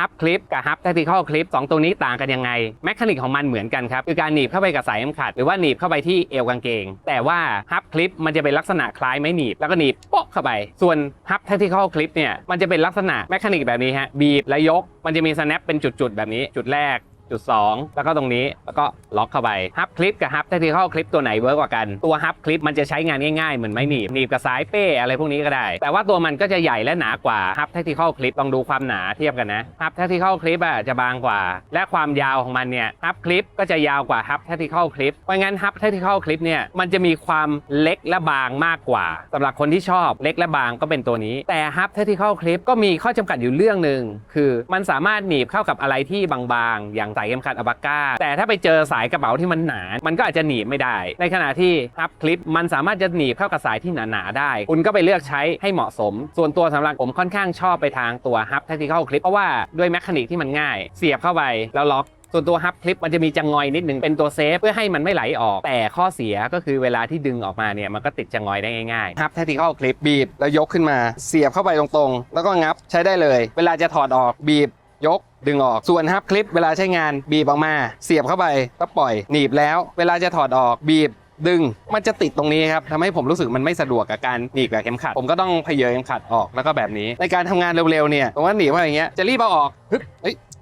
ฮับคลิปกับฮับ tactical clip สองตัวนี้ต่างกันยังไงแมคานิกของมันเหมือนกันครับคือการหนีบเข้าไปกับสายเข็มขัด หรือว่าหนีบเข้าไปที่เอวกางเกง แต่ว่าฮับคลิปมันจะเป็นลักษณะคล้ายไม้หนีบ แล้วก็หนีบโป๊ะเข้าไป ส่วนฮับ tactical clip เนี่ยมันจะเป็นลักษณะแมคานิกแบบนี้ฮะบีบและยกมันจะมีสแนปเป็นจุดๆแบบนี้จุดแรก จุด2แล้วก็ตรงนี้แล้วก็ล็อกเข้าไปฮับคลิปกับฮับ tactical clip ตัวไหนเวิร์กกว่ากันตัวฮับคลิปมันจะใช้งานง่ายๆเหมือนไม้หนีบหนีบกับสายเป้อะไรพวกนี้ก็ได้ แต่ว่าตัวมันก็จะใหญ่และหนากว่าฮับ tactical clip ลองดูความหนาเทียบกันนะฮับ tactical clip อะจะบางกว่า และความยาวของมันเนี่ยฮับคลิปก็จะยาวกว่าฮับ tactical clip เพราะงั้นฮับ tactical clip เนี่ยมันจะมีความเล็กและบางมากกว่าสำหรับคนที่ชอบเล็กและบางก็เป็นตัวนี้ แต่ฮับ tactical clip ก็มีข้อจำกัดอยู่เรื่องหนึ่งคือมันสามารถหนีบเข้ากับอะไรที่บางๆ อย่างสายเข็มขัดอ b บาก้า แต่ถ้าไปเจอสายกระเป๋าที่มันหนา มันก็อาจจะหนีบไม่ได้ ในขณะที่ฮับคลิปมันสามารถจะหนีบเข้ากับสายที่หนาๆได้ คุณก็ไปเลือกใช้ให้เหมาะสม ส่วนตัวสำหรับผมค่อนข้างชอบไปทางตัวฮับ tactical clip เพราะว่าด้วยแมคานิกที่มันง่าย เสียบเข้าไปแล้วล็อกส่วนตัวฮับคลิปมันจะมีจังงอยนิดหนึ่งเป็นตัวเซฟเพื่อให้มันไม่ไหลออก แต่ข้อเสียก็คือเวลาที่ดึงออกมาเนี่ยมันก็ติดจังงอยได้ง่ายๆฮับ tactical clip บีบแล้วยกขึ้นมา เสียบเข้าไปตรงๆ แล้วก็งับใช้ได้เลย เวลาจะถอดออกบีบ ยกดึงออก ส่วนฮับคลิปเวลาใช้งานบีบออกมา เสียบเข้าไปก็ปล่อยหนีบแล้ว เวลาจะถอดออกบีบดึงมันจะติดตรงนี้ครับทำให้ผมรู้สึกมันไม่สะดวกกับการหนีบแบบเข็มขัด ผมก็ต้องเพยเข็มขัดออกแล้วก็แบบนี้ ในการทำงานเร็วๆเนี่ยผมว่าหนีบอย่างเงี้ยจะรีบเอาออกฮึบ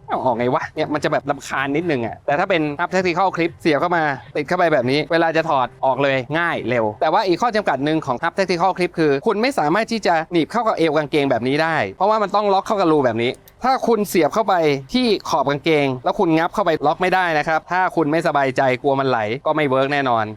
เอ้ยเอาออกไงวะเนี่ยมันจะแบบลำคาญนิดนึงอะแต่ถ้าเป็นอัพเทคนิคคลิปเสียบเข้ามาติดเข้าไปแบบนี้ เวลาจะถอดออกเลยง่ายเร็ว แต่ว่าอีกข้อจำกัดหนึ่งของอัพเทคนิคคลิปคือ คุณไม่สามารถที่จะหนีบเข้ากับเอวกางเกงแบบนี้ได้ เพราะว่ามันต้องล็อกเข้ากับรูแบบนี้ ถ้าคุณเสียบเข้าไปที่ขอบกางเกง แล้วคุณงับเข้าไปล็อกไม่ได้นะครับถ้าคุณไม่สบายใจกลัวมันไหลก็ไม่เวิร์กแน่นอน